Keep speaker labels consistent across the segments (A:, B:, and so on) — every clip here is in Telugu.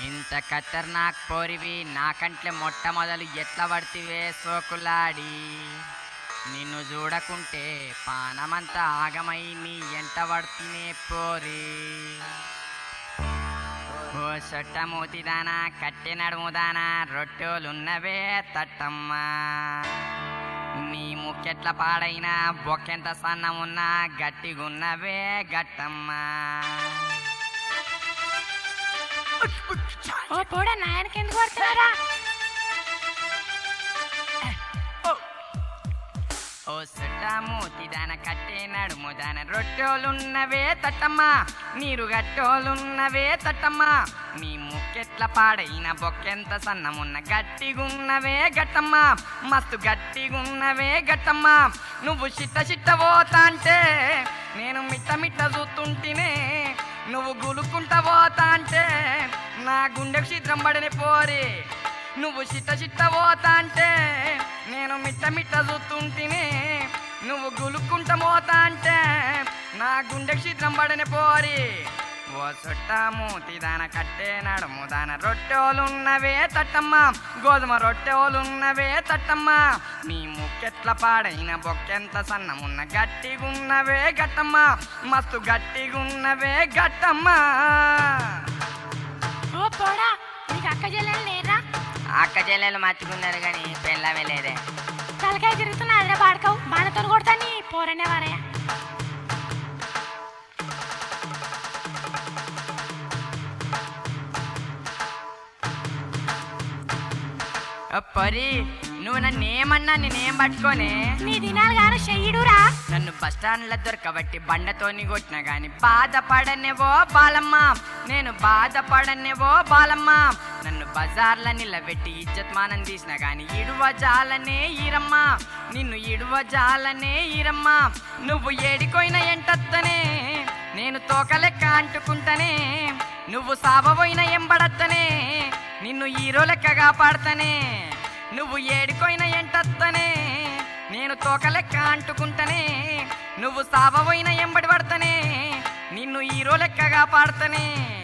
A: ఇంత ఖతర్నాక్ పోరివి నాకంట్లే మొట్టమొదలు ఎట్లా పడితివే సోకులాడి? నిన్ను చూడకుంటే పానమంతా ఆగమై నీ ఎంట పడుతూనే పోరి. ఓ సొట్ట మూతిదానా కట్టె నడుముదానా రొట్టెలున్నవే తట్టమ్మా. నీ ముక్కెట్ల పాడైనా బొక్కెంత సన్నమున్నా గట్టిగున్నవే గట్టమ్మా.
B: ఓ పోడా నాయనకి ఎందుకు పడుతున్నారా
A: ఓ సుట్టమూతి దాన కట్టే నడుము దాన రొట్టెలున్నవే తట్టమ్మా. నీరు గట్టోలున్నవే తట్టమ్మా. నీ ముక్కెట్ల పాడైన బొక్కెంత సన్నమున్న గట్టిగున్నవే గట్టమ్మా. మస్తు గట్టిగున్నవే గట్టమ్మా. నువ్వు చిట్ట చిట్ట పోతా అంటే నేను మిట్ట మిట్ట చూస్తుంటేనే. నువ్వు గులుక్కుంటా పోతా అంటే నా గుండె చిత్రం పడని పోరి. నువ్వు చిట్ట చిట్ట పోతా అంటే నేను మిట్ట మిట్ట చూస్తుంటిని. నువ్వు గులుక్కుంటా పోతా అంటే నా గుండె చిత్రం పడని పోరి. ఓ చుట్ట మూతి దాన కట్టే నడుము దాన రొట్టెలున్నవే తట్టమ్మ. గోధుమ రొట్టెలున్నవే తట్టమ్మ. నీ ముక్కెట్ల పాడైన బొక్కెంత సన్నమున్న గట్టిగున్నవే గట్టమ్మ మస్తు గట్టిగున్నవే గట్టమ్మ
B: ఓ పోడా నీకు అక్క చెల్లెలు లేరా?
A: అక్క చెల్లెలు మర్చుకున్నారు కానీ పెళ్ళమే లేదే.
B: తలకాయ తిరుగుతున్నా అదే పాడకవు బాణతో కొడతా నీ పోరనే వారయ్య.
A: పరి నువ్వు నన్ను ఏమన్నా నేనేం పట్టుకోనే?
B: నీ దినాలు గాను చెయ్యడురా.
A: నన్ను బస్ స్టాండ్లో దొరకబట్టి బండతోని కొట్టిన గాని బాధపడనేవో బాలమ్మ. నేను బాధపడనేవో బాలమ్మ. నన్ను బజార్ల నిలబెట్టి ఇజ్జత్ మానం తీసిన గాని ఇడువ జాలనే ఈరమ్మ. నిన్ను ఇడువ జాలనే ఈరమ్మ. నువ్వు ఏడికోయిన ఎంటత్తనే. నేను తోకలెక్క అంటుకుంటనే. నువ్వు సాబబోయిన ఎంబడత్తనే. నిన్ను హీరో లెక్కగా పాడతానే. నువ్వు ఏడికోయిన ఎంటత్తనే. నేను తోక లెక్క అంటుకుంటనే. నువ్వు సాబబోయిన ఎంబడి పడతనే. నిన్ను హీరో లెక్కగా పాడతనే.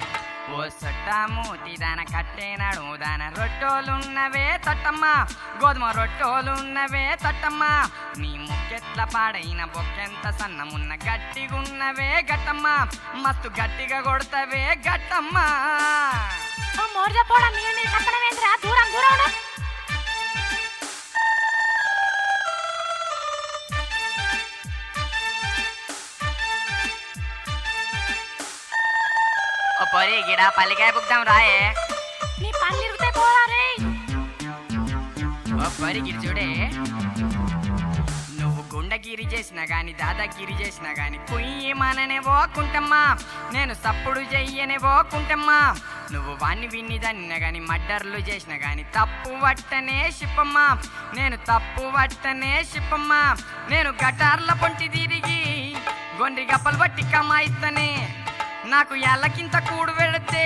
A: ఓ సొట్టామూతి దాన కట్టేనాడు దాన రొట్టోలున్నవే తట్టమ్మ. గోధుమ రొట్టోలున్నవే తట్టమ్మ. నీ ముక్కెట్ల పాడైన బొక్కెంత సన్నమున్న గట్టిగున్నవే గట్టమ్మ మస్తు గట్టిగా కొడతవే గట్టమ్మ
B: ఓ మీరు మీరు దూరం దూరం
A: పొరి గిడ పల్లికాయ బుక్దాం రాయే.
B: నీ పళ్ళు ఇరుగుతాయి పోరా రే.
A: గిరి చూడే. నువ్వు గుండగిరి చేసినా గాని దాదాగిరి చేసినా గాని కుయ్యి మననేవో కుంటమ్మా నేను సప్పుడు చెయ్యనేవో కుంటమ్మా నువ్వు వాణ్ణి విన్ని దన్న గాని మడ్డర్లు చేసినా గాని తప్పు వట్టనే షిప్పమ్మా. నేను తప్పు వట్టనే షిప్పమ్మా. నేను గటార్ల పొంటి తిరిగి గొండి గప్పలు బట్టి కమాయిస్తనే నాకు ఎల్లకింత కూడు పెడితే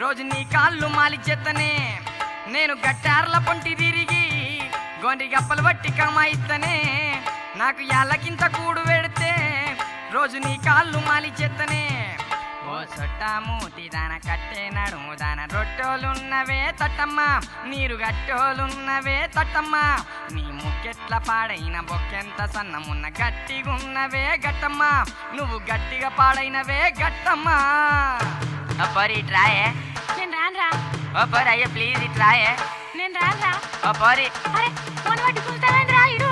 A: రోజు నీ కాళ్ళు మాలిచేతనే నేను గట్టార్ల పొంటి తిరిగి గొండి గప్పలు బట్టి కమాయిస్తనే నాకు ఎల్లకింత కూడు పెడితే రోజు నీ కాళ్ళు మాలిచేతనే ఓ సొట్టామూతి దాన కట్టే నడుము దాన రొట్టోలున్నవే తట్టమ్మ. నీరు గట్టోలున్నవే తట్టమ్మ. నీ ముక్కెట్ల పాడైన బొక్కెంత సన్నమున్న గట్టిగున్నవే గట్టమ్మ. నువ్వు గట్టిగా పాడైనవే గట్టమ్మ. పరి ఇట్రాయే
B: నేను రానురా.
A: పరి అయ్యే ప్లీజ్ ఇట్రాయే
B: నేను రానురా.
A: పరి
B: అరే ఇడు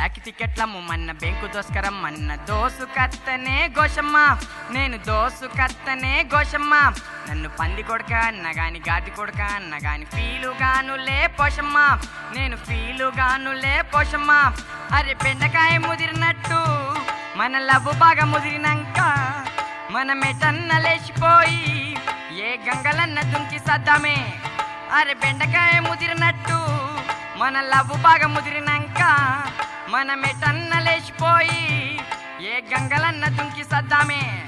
A: బ్లాక్ టికెట్ల మన్న బెంకు దోస్కరం మన్న దోసు కత్తనే గోషమ్మ. నేను దోసు కత్తనే గోషమ్మ. నన్ను పంది కొడక అన్న గాని గాటి కొడక అన్న గాని ఫీలు పోషమ్మ. నేను ఫీలు గానులే పోషమ్మ. అరే బెండకాయ ముదిరినట్టు మన లవ్వు బాగా ముదిరినాక మన మెటన్న లేచిపోయి ఏ గంగలన్న దుంకి సద్దామే. అరే బెండకాయ ముదిరినట్టు మన లవ్వు బాగా ముదిరినాక మనమెటన్న లేచిపోయి ఏ గంగలన్న దుంకి సద్దామే.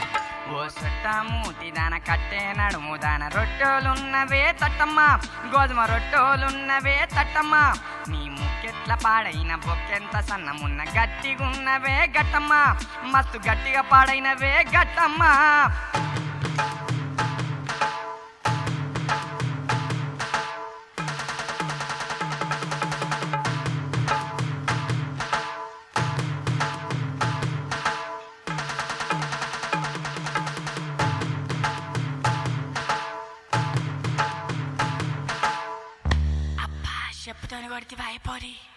A: ఓ ఓ తిదాన దాన కట్టే నడుము దాన రొట్టెలున్నవే తట్టమ్మ. గోధుమ రొట్టెలున్నవే తట్టమ్మ. నీ ముక్కెట్ల పాడైన బొక్కెంత సన్నమున్న గట్టిగున్నవే గట్టమ్మ మస్తు గట్టిగా పాడైనవే గట్టమ్మ
B: My body.